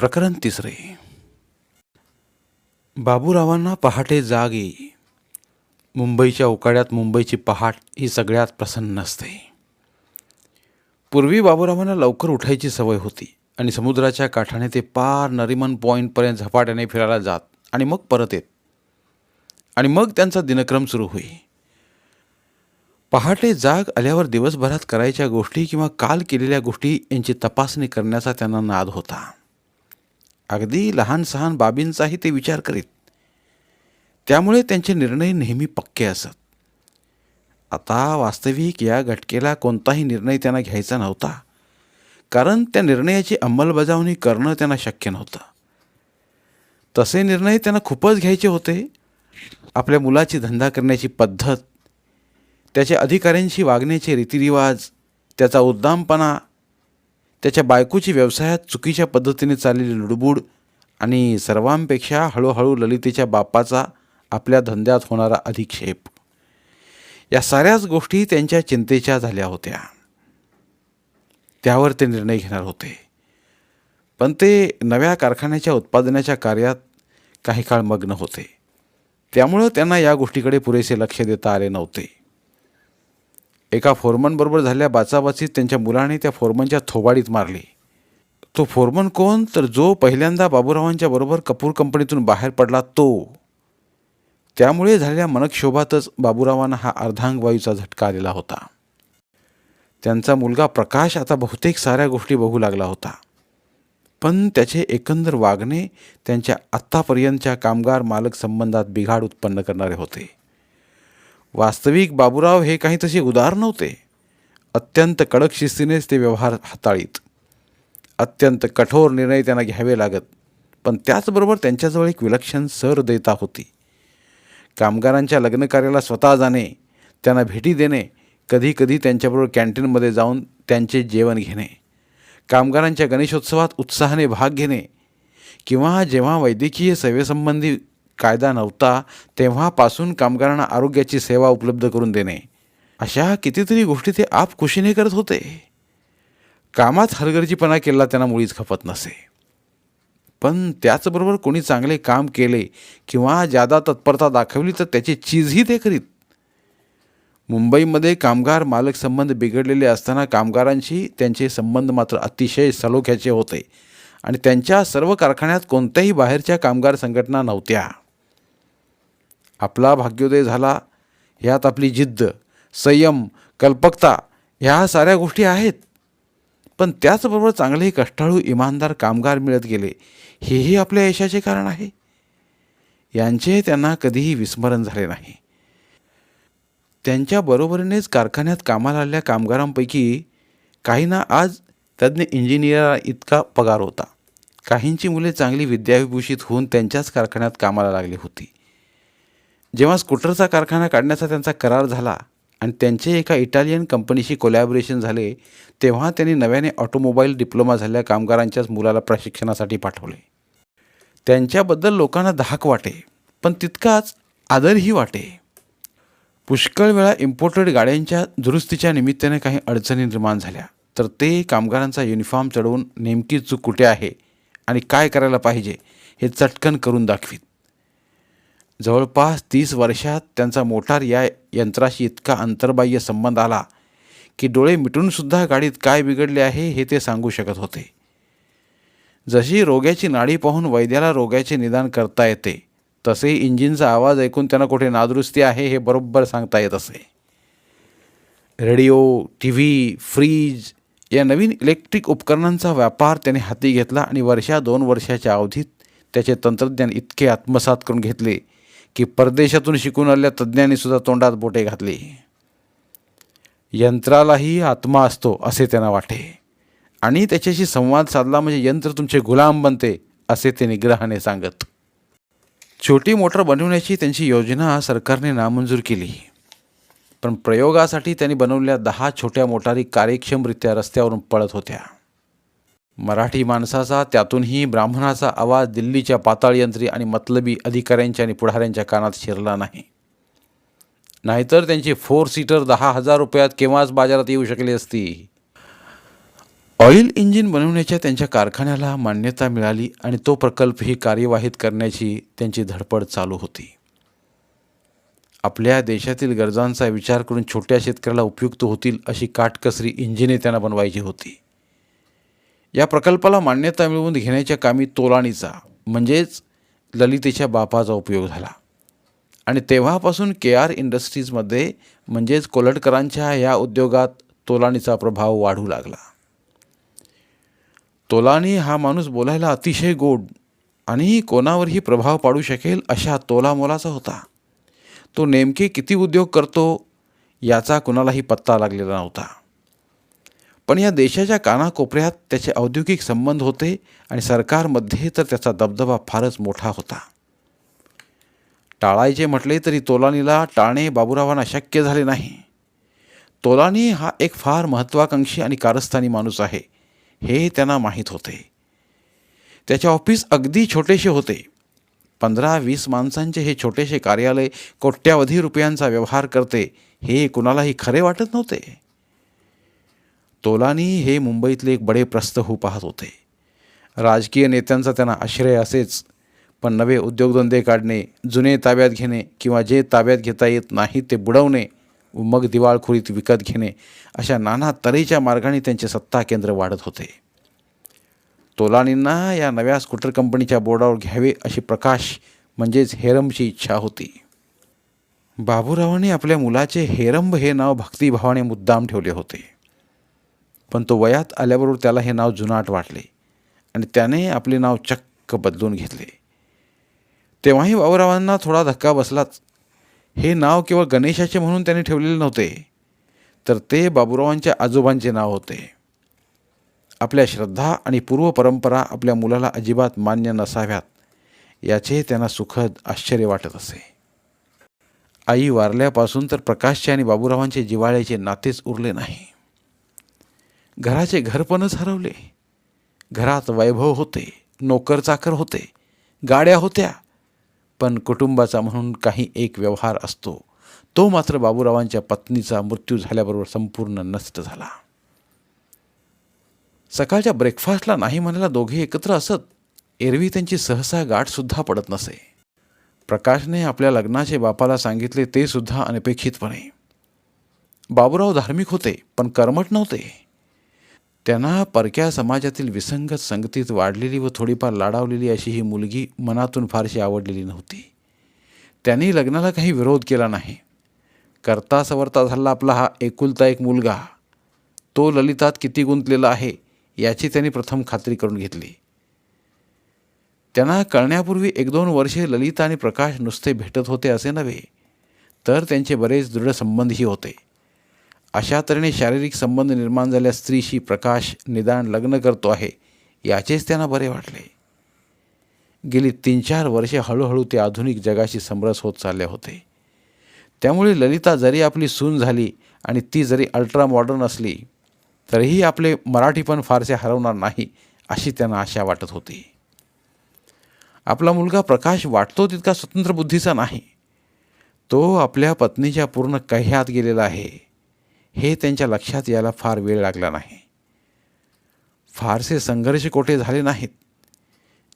प्रकरण तिसरे. बाबूरावांना पहाटे जाग. येई मुंबईच्या उकाड्यात मुंबईची पहाट ही सगळ्यात प्रसन्न असते. पूर्वी बाबूरावांना लवकर उठायची सवय होती आणि समुद्राच्या काठाने ते पार नरिमन पॉईंटपर्यंत झपाट्याने फिरायला जात आणि मग परत येत. आणि मग त्यांचा दिनक्रम सुरू होई. पहाटे जाग आल्यावर दिवसभरात करायच्या गोष्टी किंवा काल केलेल्या गोष्टी यांची तपासणी करण्याचा त्यांना नाद होता. अगदी लहान सहान बाबींचाही ते विचार करीत. त्यामुळे त्यांचे निर्णय नेहमी पक्के असत. आता वास्तविक या घटकेला कोणताही निर्णय त्यांना घ्यायचा नव्हता. कारण त्या निर्णयाची अंमलबजावणी करणं त्यांना शक्य नव्हतं. तसे निर्णय त्यांना खूपच घ्यायचे होते. आपल्या मुलाची धंदा करण्याची पद्धत त्याच्या अधिकाऱ्यांशी वागण्याचे रीतिरिवाज त्याचा उद्दामपणा त्याच्या बायकोची व्यवसायात चुकीच्या पद्धतीने चाललेली लुडबुड आणि सर्वांपेक्षा हळूहळू ललितेच्या बापाचा आपल्या धंद्यात होणारा अधिक्षेप. या साऱ्याच गोष्टी त्यांच्या चिंतेच्या झाल्या होत्या. त्यावर ते निर्णय घेणार होते. पण ते नव्या कारखान्याच्या उत्पादनाच्या कार्यात काही काळ मग्न होते. त्यामुळं त्यांना या गोष्टीकडे पुरेसे लक्ष देता आले नव्हते. एका फोरमनबरोबर झालेल्या बाचाबाचीत त्यांच्या मुलाने त्या फोरमनच्या थोबाडीत मारली. तो फोरमन कोण? तर जो पहिल्यांदा बाबूरावांच्या बरोबर कपूर कंपनीतून बाहेर पडला तो. त्यामुळे झालेल्या मनक्षोभातच बाबूरावांना हा अर्धांगवायूचा झटका आलेला होता. त्यांचा मुलगा प्रकाश आता बहुतेक साऱ्या गोष्टी बघू लागला होता. पण त्याचे एकंदर वागणे त्यांच्या आत्तापर्यंतच्या कामगार मालक संबंधात बिघाड उत्पन्न करणारे होते. वास्तविक बाबूराव हे काही तसे उदार नव्हते. अत्यंत कडक शिस्तीनेच ते व्यवहार हाताळीत. अत्यंत कठोर निर्णय त्यांना घ्यावे लागत पण त्याचबरोबर त्यांच्याजवळ एक विलक्षण सर देता होती. कामगारांच्या लग्नकार्याला स्वतः जाणे त्यांना भेटी देणे कधीकधी त्यांच्याबरोबर कॅन्टीनमध्ये जाऊन त्यांचे जेवण घेणे कामगारांच्या गणेशोत्सवात उत्साहाने भाग घेणे किंवा जेव्हा वैद्यकीय सेवेसंबंधी कायदा नव्हता तेव्हापासून कामगारांना आरोग्याची सेवा उपलब्ध करून देणे. अशा कितीतरी गोष्टी ते आप खुशीने करत होते. कामात हलगर्जीपणा केला त्यांना मुळीच खपत नसे. पण त्याचबरोबर कोणी चांगले काम केले किंवा जादा तत्परता दाखवली तर त्याची चीजही ते करीत. मुंबईमध्ये कामगार मालक संबंध बिघडलेले असताना कामगारांशी त्यांचे संबंध मात्र अतिशय सलोख्याचे होते आणि त्यांच्या सर्व कारखान्यात कोणत्याही बाहेरच्या कामगार संघटना नव्हत्या. आपला भाग्योदय झाला ह्यात आपली जिद्द संयम कल्पकता ह्या साऱ्या गोष्टी आहेत. पण त्याचबरोबर चांगले कष्टाळू इमानदार कामगार मिळत गेले हेही आपल्या यशाचे कारण आहे. यांचे त्यांना कधीही विस्मरण झाले नाही. त्यांच्या बरोबरीनेच कारखान्यात कामाला आलेल्या कामगारांपैकी काहींना आज तज्ज्ञ इंजिनियर इतका पगार होता. काहींची मुले चांगली विद्याविभूषित होऊन त्यांच्याच कारखान्यात कामाला लागली होती. जेव्हा स्कूटरचा कारखाना काढण्याचा त्यांचा करार झाला आणि त्यांचे एका इटालियन कंपनीशी कोलॅबोरेशन झाले तेव्हा त्यांनी नव्याने ऑटोमोबाईल डिप्लोमा झालेल्या कामगारांच्याच मुलाला प्रशिक्षणासाठी पाठवले. त्यांच्याबद्दल लोकांना धाक वाटे पण तितकाच आदरही वाटे. पुष्कळ वेळा इम्पोर्टेड गाड्यांच्या दुरुस्तीच्या निमित्ताने काही अडचणी निर्माण झाल्या तर ते कामगारांचा युनिफॉर्म चढवून नेमकी चूक कुठे आहे आणि काय करायला पाहिजे हे चटकन करून दाखवीत. जवळपास तीस वर्षात त्यांचा मोटार या यंत्राशी इतका अंतर्बाह्य संबंध आला की डोळे मिटूनसुद्धा गाडीत काय बिघडले आहे हे ते सांगू शकत होते. जशी रोग्याची नाडी पाहून वैद्याला रोग्याचे निदान करता येते तसे इंजिनचा आवाज ऐकून त्यांना कुठे नादुरुस्ती आहे हे बरोबर सांगता येत असे. रेडिओ टी व्ही फ्रीज या नवीन इलेक्ट्रिक उपकरणांचा व्यापार त्याने हाती घेतला आणि वर्षा दोन वर्षाच्या अवधीत त्याचे तंत्रज्ञान इतके आत्मसात करून घेतले की परदेशातून शिकून आलेल्या तज्ज्ञांनी सुद्धा तोंडात बोटे घातली. यंत्रालाही आत्मा असतो असे त्यांना वाटे. आणि त्याच्याशी संवाद साधला म्हणजे यंत्र तुमचे गुलाम बनते असे ते निग्रहाने सांगत. छोटी मोटर बनवण्याची त्यांची योजना सरकारने नामंजूर केली. पण प्रयोगासाठी त्यांनी बनवलेल्या दहा छोट्या मोटारी कार्यक्षमरित्या रस्त्यावरून पळत होत्या. मराठी माणसाचा त्यातूनही ब्राह्मणाचा आवाज दिल्लीच्या पाताळयंत्री आणि मतलबी अधिकाऱ्यांच्या आणि पुढाऱ्यांच्या कानात शिरला नाही. नाहीतर त्यांची फोर सीटर दहा हजार रुपयात केव्हाच बाजारात येऊ शकली असती? ऑइल इंजिन बनवण्याच्या त्यांच्या कारखान्याला मान्यता मिळाली आणि तो प्रकल्पही कार्यवाहित करण्याची त्यांची धडपड चालू होती. आपल्या देशातील गरजांचा विचार करून छोट्या शेतकऱ्याला उपयुक्त होतील अशी काटकसरी इंजिने त्यांना बनवायची होती. या प्रकल्पाला मान्यता मिळवून घेण्याच्या कामी तोलाणीचा म्हणजेच ललितेच्या बापाचा उपयोग झाला. आणि तेव्हापासून के आर इंडस्ट्रीजमध्ये म्हणजेच कोलटकरांच्या या उद्योगात तोलाणीचा प्रभाव वाढू लागला. तोलानी हा माणूस बोलायला अतिशय गोड आणि कोणावरही प्रभाव पाडू शकेल अशा तोलामोलाचा होता. तो नेमके किती उद्योग करतो याचा कुणालाही पत्ता लागलेला नव्हता. पण या देशाच्या कानाकोपऱ्यात त्याचे औद्योगिक संबंध होते आणि सरकारमध्ये तर त्याचा दबदबा फारच मोठा होता. टाळायचे म्हटले तरी तोलानीला टाळणे बाबुरावांना शक्य झाले नाही. तोलानी हा एक फार महत्त्वाकांक्षी आणि कारस्थानी माणूस आहे हे त्यांना माहीत होते. त्याचे ऑफिस अगदी छोटेसे होते. पंधरा वीस माणसांचे हे छोटेसे कार्यालय कोट्यावधी रुपयांचा व्यवहार करते हे कुणालाही खरे वाटत नव्हते. तोलानी हे मुंबईतले एक बडे प्रस्थ पाहत होते. राजकीय नेत्यांचा त्यांना आश्रय असेच पण नवे उद्योगधंदे काढणे जुने ताब्यात घेणे किंवा जे ताब्यात घेता येत नाही ते बुडवणे व मग दिवाळखोरीत विकत घेणे अशा नाना तऱ्हेच्या मार्गाने त्यांचे सत्ता केंद्र वाढत होते. तोलानींना या नव्या स्कूटर कंपनीच्या बोर्डावर घ्यावे अशी प्रकाश म्हणजेच हेरमची इच्छा होती. बाबूरावांनी आपल्या मुलाचे हेरंब हे नाव भक्तिभावाने मुद्दाम ठेवले होते. पण तो वयात आल्याबरोबर त्याला हे नाव जुनाट वाटले आणि त्याने आपले नाव चक्क बदलून घेतले. तेव्हाही बाबूरावांना थोडा धक्का बसलाच. हे नाव केवळ गणेशाचे म्हणून त्याने ठेवलेले नव्हते तर ते बाबूरावांच्या आजोबांचे नाव होते. आपल्या श्रद्धा आणि पूर्वपरंपरा आपल्या मुलाला अजिबात मान्य नसाव्यात याचे त्यांना सुखद आश्चर्य वाटत असे. आई वारल्यापासून तर प्रकाशचे आणि बाबूरावांचे जिवाळ्याचे नातेच उरले नाही. घराचे घरपणच हरवले. घरात वैभव होते नोकर चाकर होते गाड्या होत्या. पण कुटुंबाचा म्हणून काही एक व्यवहार असतो. तो मात्र बाबूरावांच्या पत्नीचा मृत्यू झाल्याबरोबर संपूर्ण नष्ट झाला. सकाळच्या ब्रेकफास्टला नाही म्हणायला दोघे एकत्र असत एरवी त्यांची सहसा गाठसुद्धा पडत नसे. प्रकाशने आपल्या लग्नाचे बापाला सांगितले ते सुद्धा अनपेक्षितपणे. बाबूराव धार्मिक होते पण कर्मट नव्हते. त्यांना परक्या समाजातील विसंगत संगतीत वाढलेली व थोडीफार लाडावलेली अशी ही मुलगी मनातून फारशी आवडलेली नव्हती. त्यांनी लग्नाला काही विरोध केला नाही. करता सवरता झाला आपला हा एकुलता एक मुलगा. तो ललितात किती गुंतलेला आहे याची त्यांनी प्रथम खात्री करून घेतली. त्यांना कळण्यापूर्वी एक दोन वर्षे ललिता आणि प्रकाश नुसते भेटत होते असे नव्हे तर त्यांचे बरेच दृढ संबंधही होते. अशा तऱ्हेने शारीरिक संबंध निर्माण झाल्या स्त्रीशी प्रकाश निदान लग्न करतो आहे याचेच त्यांना बरे वाटले. गेली तीन चार वर्षे हळूहळू ते आधुनिक जगाशी समरस होत चालले होते. त्यामुळे ललिता जरी आपली सून झाली आणि ती जरी अल्ट्रा मॉडर्न असली तरीही आपले मराठी पण फारसे हरवणार नाही अशी त्यांना आशा वाटत होती. आपला मुलगा प्रकाश वाटतो तितका स्वतंत्र बुद्धीचा नाही. तो आपल्या पत्नीच्या पूर्ण कह्यात गेलेला आहे. हे त्यांच्या लक्षात यायला फार वेळ लागला नाही. फारसे संघर्ष कोठे झाले नाहीत.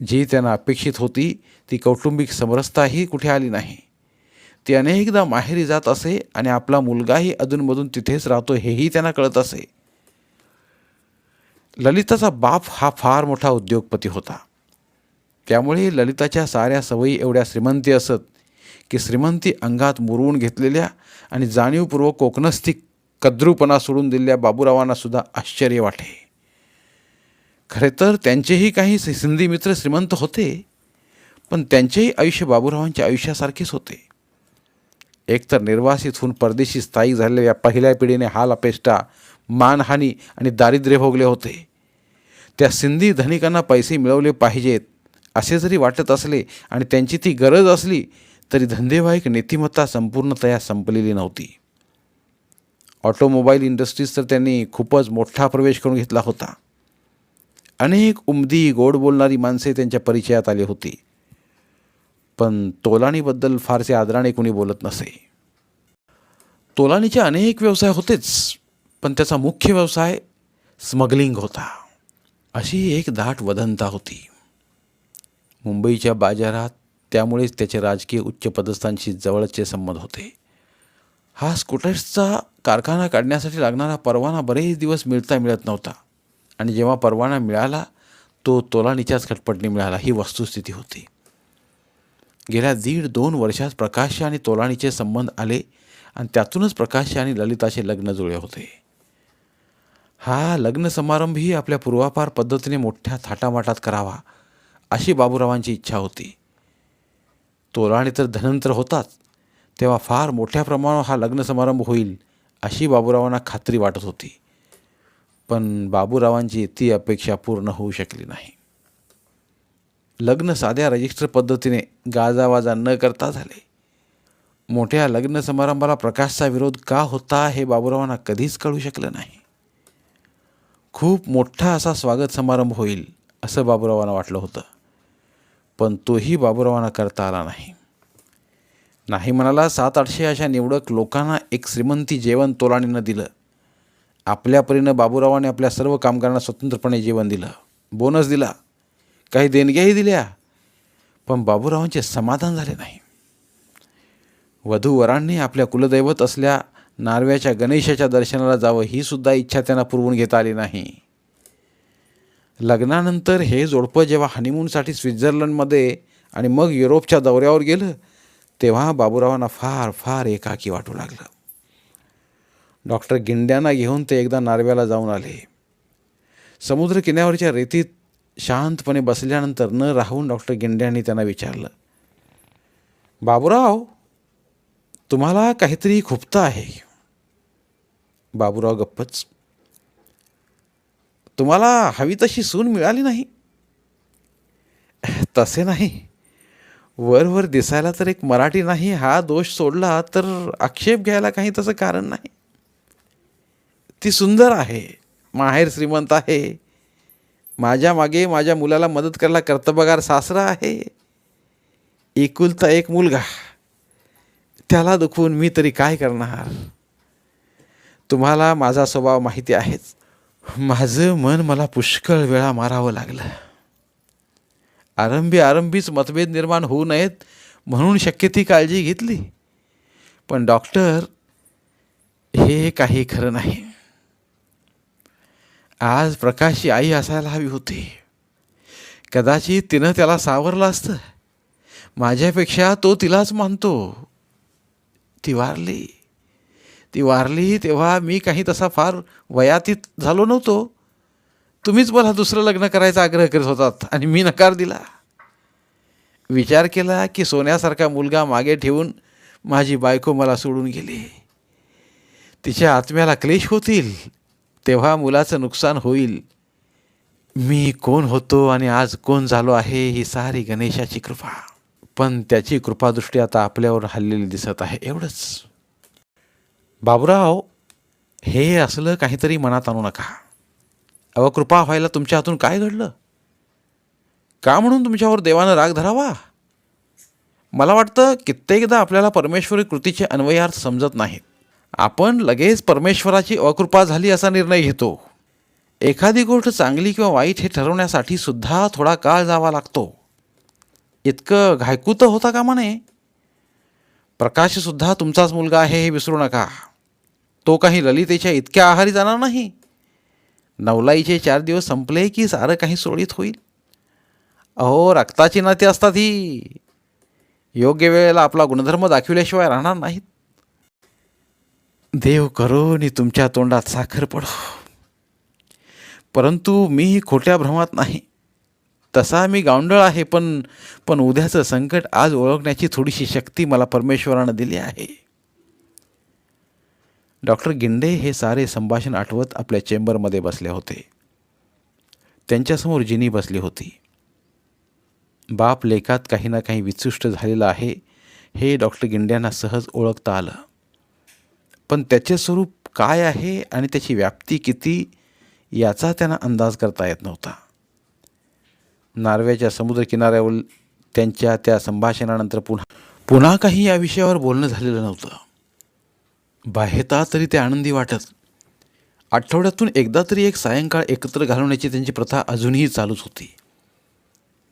जी त्यांना अपेक्षित होती ती कौटुंबिक समरसताही कुठे आली नाही. ती अनेकदा माहेरी जात असे आणि आपला मुलगाही अधूनमधून तिथेच राहतो हेही त्यांना कळत असे. ललिताचा बाप हा फार मोठा उद्योगपती होता. त्यामुळे ललिताच्या साऱ्या सवयी एवढ्या श्रीमंती असत की श्रीमंती अंगात मुरवून घेतलेल्या आणि जाणीवपूर्वक कोकणस्थी कद्रूपणा सोडून दिलेल्या बाबूरावांना सुद्धा आश्चर्य वाटे. खरे तर त्यांचेही काही सिंधी मित्र श्रीमंत होते पण त्यांचेही आयुष्य बाबूरावांच्या आयुष्यासारखेच होते. एकतर निर्वासित होऊन परदेशी स्थायिक झालेल्या पहिल्या पिढीने हाल अपेष्टा मानहानी आणि दारिद्र्य भोगले होते. त्या सिंधी धनिकांना पैसे मिळवले पाहिजेत असे जरी वाटत असले आणि त्यांची ती गरज असली तरी धंदेवाईक नीतिमत्ता संपूर्णतया संपलेली नव्हती. ऑटोमोबाईल इंडस्ट्रीज तर त्यांनी खूपच मोठा प्रवेश करून घेतला होता. अनेक उमदी गोड बोलणारी माणसे त्यांच्या परिचयात आली होती. पण तोलाणीबद्दल फारसे आदराने कोणी बोलत नसे. तोलाणीचे अनेक व्यवसाय होतेच पण त्याचा मुख्य व्यवसाय स्मगलिंग होता. अशी एक दाट वदंता होती. मुंबईच्या बाजारात त्यामुळेच त्याचे राजकीय उच्चपदस्थांशी जवळचे संबंध होते. हा स्कूटर्सचा कारखाना काढण्यासाठी लागणारा परवाना बरेच दिवस मिळता मिळत नव्हता. आणि जेव्हा परवाना मिळाला तो तोलाणीच्याच खटपटणी मिळाला. ही वस्तुस्थिती होती. गेल्या दीड दोन वर्षात प्रकाश आणि तोलाणीचे संबंध आले आणि त्यातूनच प्रकाश आणि ललिताचे लग्न जुळे होते. हा लग्न समारंभही आपल्या पूर्वापार पद्धतीने मोठ्या थाटामाटात करावा अशी बाबूरावांची इच्छा होती. तोलाणी तर धनंतर होताच. तेव्हा फार मोठ्या प्रमाणावर हा लग्न समारंभ होईल अशी बाबूरावांना खात्री वाटत होती. पण बाबूरावांची ती अपेक्षा पूर्ण होऊ शकली नाही. लग्न साध्या रजिस्टर पद्धतीने गाजावाजा न करता झाले. मोठ्या लग्न समारंभाला प्रकाशचा विरोध का होता हे बाबूरावांना कधीच कळू शकलं नाही. खूप मोठा असा स्वागत समारंभ होईल असं बाबूरावांना वाटलं होतं. पण तोही बाबूरावांना करता आला नाही. नाही म्हणाला सात आठशे अशा निवडक लोकांना एक श्रीमंती जेवण तोलाणीनं दिलं. आपल्या परीनं बाबूरावाने आपल्या सर्व कामगारांना स्वतंत्रपणे जेवण दिलं. बोनस दिला. काही देणग्याही दिल्या. पण बाबूरावांचे समाधान झाले नाही. वधूवरांनी आपल्या कुलदैवत असल्या नारव्याच्या गणेशाच्या दर्शनाला जावं ही सुद्धा इच्छा त्यांना पुरवून घेता आली नाही. लग्नानंतर हे जोडपं जेव्हा हनीमूनसाठी स्वित्झर्लंडमध्ये आणि मग युरोपच्या दौऱ्यावर गेलं तेव्हा बाबूरावांना फार फार एकाकी वाटू लागलं. डॉक्टर गिंड्यांना घेऊन ते एकदा नारव्याला जाऊन आले. समुद्र किनाऱ्यावरच्या रेतीत शांतपणे बसल्यानंतर न राहून डॉक्टर गिंड्यांनी त्यांना विचारलं बाबूराव तुम्हाला काहीतरी खुपतं आहे. बाबूराव गप्पच तुम्हाला हवी तशी सून मिळाली नाही. तसे नाही. वरवर दिसायला तर एक मराठी नाही हा दोष सोडला तर आक्षेप घ्यायला काही तसं कारण नाही. ती सुंदर आहे माहेर श्रीमंत आहे माझ्या मागे माझ्या मुलाला मदत करायला कर्तबगार सासरा आहे एकुलता एक मुलगा. त्याला दुखवून मी तरी काय करणार? तुम्हाला माझा स्वभाव माहिती आहेच. माझं मन मला पुष्कळ वेळा मारावं लागलं. आरंभी आरंभीच मतभेद निर्माण होऊ नयेत म्हणून शक्य ती काळजी घेतली. पण डॉक्टर हे काही खरं नाही. आज प्रकाशची आई असायला हवी होती. कदाचित तिनं त्याला सावरलं असतं. माझ्यापेक्षा तो तिलाच मानतो. ती वारली. ती वारली तेव्हा मी काही तसा फार वयातीत झालो नव्हतो. तुम्हीच मला दुसरं लग्न करायचा आग्रह करत होतात आणि मी नकार दिला. विचार केला की सोन्यासारखा मुलगा मागे ठेवून माझी बायको मला सोडून गेली. तिच्या आत्म्याला क्लेश होतील तेव्हा मुलाचं नुकसान होईल. मी कोण होतो आणि आज कोण झालो आहे ही सारी गणेशाची कृपा. पण त्याची कृपादृष्टी आता आपल्यावर हल्लेली दिसत आहे एवढंच. बाबुराव हे असलं काहीतरी मनात आणू नका. अव कृपा व्हायला तुमच्या हातून काय घडलं? का म्हणून तुमच्यावर देवानं राग धरावा? मला वाटतं कित्येकदा आपल्याला परमेश्वरी कृतीचे अन्वयार्थ समजत नाहीत. आपण लगेच परमेश्वराची अकृपा झाली असा निर्णय घेतो. एखादी गोष्ट चांगली किंवा वाईट हे ठरवण्यासाठी सुद्धा थोडा काळ जावा लागतो. इतकं घायकूत होता का म्हणे? प्रकाशसुद्धा तुमचाच मुलगा आहे हे विसरू नका. तो काही ललितेच्या इतक्या आहारी जाणार नाही. नवलाईचे चार दिवस संपले की सारं काही सुरळीत होईल? अहो रक्ताची नाती असतात ही. योग्य वेळेला आपला गुणधर्म दाखविल्याशिवाय राहणार नाहीत. देव करो नि तुमच्या तोंडात साखर पडो. परंतु मी खोट्या भ्रमात नाही. तसा मी गावंडळ आहे पण पण उद्याचं संकट आज ओळखण्याची थोडीशी शक्ती मला परमेश्वरानं दिली आहे. डॉक्टर गिंडे हे सारे संभाषण आठवत आपल्या चेंबरमध्ये बसले होते. त्यांच्यासमोर जिनी बसली होती. बाप लेखात काही ना काही विचुष्ट झालेलं आहे हे डॉक्टर गिंड्यांना सहज ओळखता आलं. पण त्याचे स्वरूप काय आहे आणि त्याची व्याप्ती किती याचा त्यांना अंदाज करता येत नव्हता. नार्व्याच्या समुद्रकिनाऱ्यावर त्यांच्या त्या संभाषणानंतर पुन्हा पुन्हा काही या विषयावर बोलणं झालेलं नव्हतं. बाह्यता तरी ते आनंदी वाटत. आठवड्यातून एकदा तरी एक सायंकाळ एकत्र घालवण्याची त्यांची प्रथा अजूनही चालूच होती.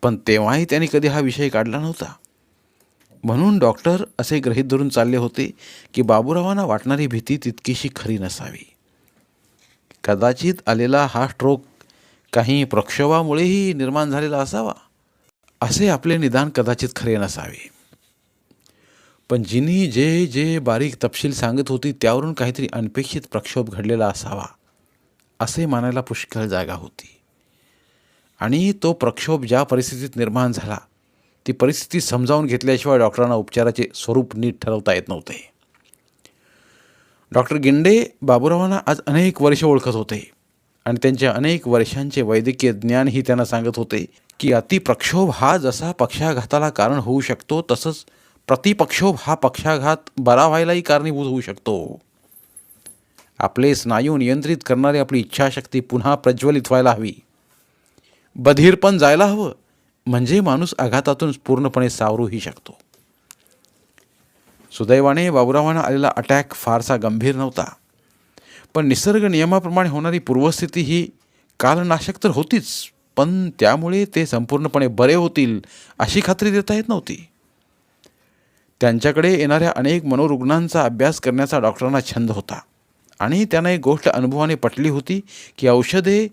पण तेव्हाही त्यांनी कधी हा विषय काढला नव्हता. म्हणून डॉक्टर असे ग्रहीत धरून चालले होते की बाबूरावांना वाटणारी भीती तितकीशी खरी नसावी. कदाचित आलेला हा स्ट्रोक काही प्रक्षोभामुळेही निर्माण झालेला असावा असे आपले निदान कदाचित खरे नसावे. पण जिनी जे जे बारीक तपशील सांगत होती त्यावरून काहीतरी अनपेक्षित प्रक्षोभ घडलेला असावा असे मानायला पुष्कळ जागा होती. आणि तो प्रक्षोभ ज्या परिस्थितीत निर्माण झाला ती परिस्थिती समजावून घेतल्याशिवाय डॉक्टरांना उपचाराचे स्वरूप नीट ठरवता येत नव्हते. डॉक्टर गिंडे बाबुरावांना आज अनेक वर्ष ओळखत होते आणि त्यांच्या अनेक वर्षांचे वैद्यकीय ज्ञानही त्यांना सांगत होते की अतिप्रक्षोभ हा जसा पक्षाघाताला कारण होऊ शकतो तसंच प्रतिपक्षोभ हा पक्षाघात बरा व्हायलाही कारणीभूत होऊ शकतो. आपले स्नायू नियंत्रित करणारी आपली इच्छाशक्ती पुन्हा प्रज्वलित व्हायला हवी. बधीरपण जायला हवं म्हणजे माणूस आघातातून पूर्णपणे सावरूही शकतो. सुदैवाने बाबुरावांना आलेला अटॅक फारसा गंभीर नव्हता. पण निसर्ग नियमाप्रमाणे होणारी पूर्वस्थिती ही कालनाशक तर होतीच पण त्यामुळे ते संपूर्णपणे बरे होतील अशी खात्री देता येत नव्हती. त्यांच्याकडे येणाऱ्या अनेक मनोरुग्णांचा अभ्यास करण्याचा डॉक्टरांना छंद होता. आणि त्यांना एक गोष्ट अनुभवाने पटली होती की औषधे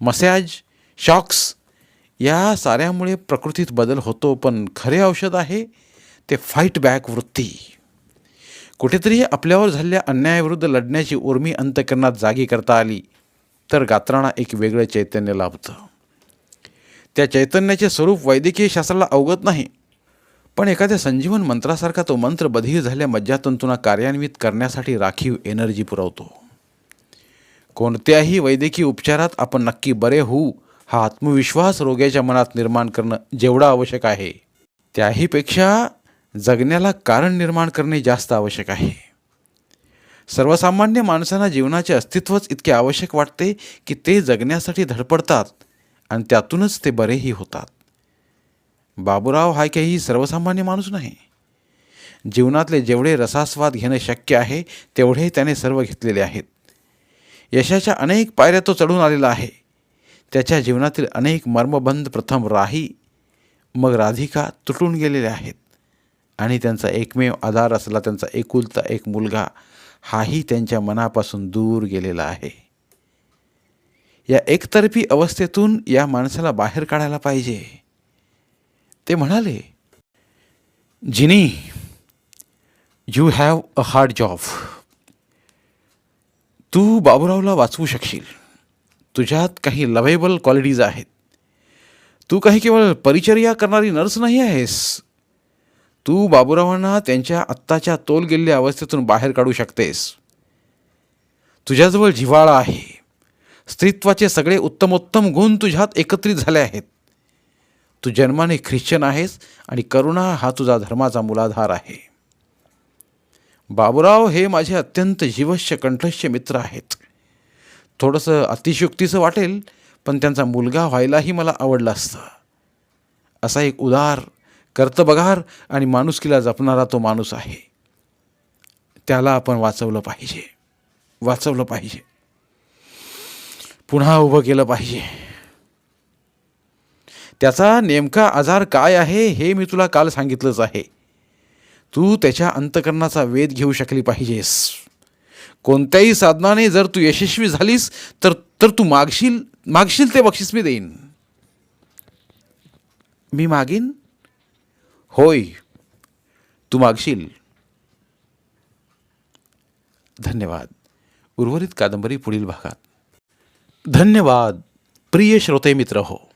मसॅज शॉक्स या साऱ्यामुळे प्रकृतीत बदल होतो पण खरे औषध आहे ते फाईट बॅक वृत्ती. कुठेतरी आपल्यावर झालेल्या अन्यायाविरुद्ध लढण्याची उर्मी अंतकरणात जागी करता आली तर गात्रांना एक वेगळं चैतन्य लाभतं. त्या चैतन्याचे स्वरूप वैद्यकीय शास्त्राला अवगत नाही पण एखाद्या संजीवन मंत्रासारखा तो मंत्र बधीर झाल्या मज्जातंतूंना कार्यान्वित करण्यासाठी राखीव एनर्जी पुरवतो. कोणत्याही वैद्यकीय उपचारात आपण नक्की बरे होऊ हा आत्मविश्वास रोग्याच्या मनात निर्माण करणं जेवढं आवश्यक आहे त्याहीपेक्षा जगण्याला कारण निर्माण करणे जास्त आवश्यक आहे. सर्वसामान्य माणसांना जीवनाचे अस्तित्वच इतके आवश्यक वाटते की ते जगण्यासाठी धडपडतात आणि त्यातूनच ते बरेही होतात. बाबूराव हा काही सर्वसामान्य माणूस नाही. जीवनातले जेवढे रसास्वाद घेणं शक्य आहे तेवढे त्याने सर्व घेतलेले आहेत. यशाच्या अनेक पायऱ्या तो चढून आलेला आहे. त्याच्या जीवनातील अनेक मर्मबंध प्रथम राही मग राधिका तुटून गेलेले आहेत. आणि त्यांचा एकमेव आधार असला त्यांचा एकुलता एक मुलगा हाही त्यांच्या मनापासून दूर गेलेला आहे. या एकतर्फी अवस्थेतून या माणसाला बाहेर काढायला पाहिजे. ते म्हणाले genie you have a hard job तू बाबूरावला वाचवू शकशील. तुझ्यात काही लवेबल क्वालिटीज आहेत. तू काही केवळ परिचर्या करणारी नर्स नाही आहेस. तू बाबूरावांना त्यांच्या आत्ताच्या तोल गेलेल्या अवस्थेतून बाहेर काढू शकतेस. तुझ्याजवळ जिव्हाळा आहे. स्त्रीत्वाचे सगळे उत्तमोत्तम गुण तुझ्यात एकत्रित झाले आहेत. तू जन्माने ख्रिश्चन आहेस आणि करुणा हा तुझा धर्माचा मूलाधार आहे. बाबुराव हे माझे अत्यंत जीवश्य कंठस्य मित्र आहेत. थोडंसं अतिशयुक्तीचं वाटेल पण त्यांचा मुलगा व्हायलाही मला आवडलं असतं. असा एक उदार कर्तबगार आणि माणुसकीला जपणारा तो माणूस आहे. त्याला आपण वाचवलं पाहिजे. वाचवलं पाहिजे. पुन्हा उभं केलं पाहिजे. त्याचा नेमका आजार काय आहे हे मी तुला काल सांगितलंच आहे. तू त्याच्या अंतकरणाचा वेध घेऊ शकली पाहिजेस. कोणत्याही साधनाने जर तू यशस्वी झालीस तर तर तू मागशील मागशील ते बक्षीस मी देईन. मी मागीन? होय तू मागशील. धन्यवाद. उर्वरित कादंबरी पुढील भागात. धन्यवाद प्रिय श्रोते मित्र हो.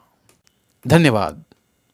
धन्यवाद.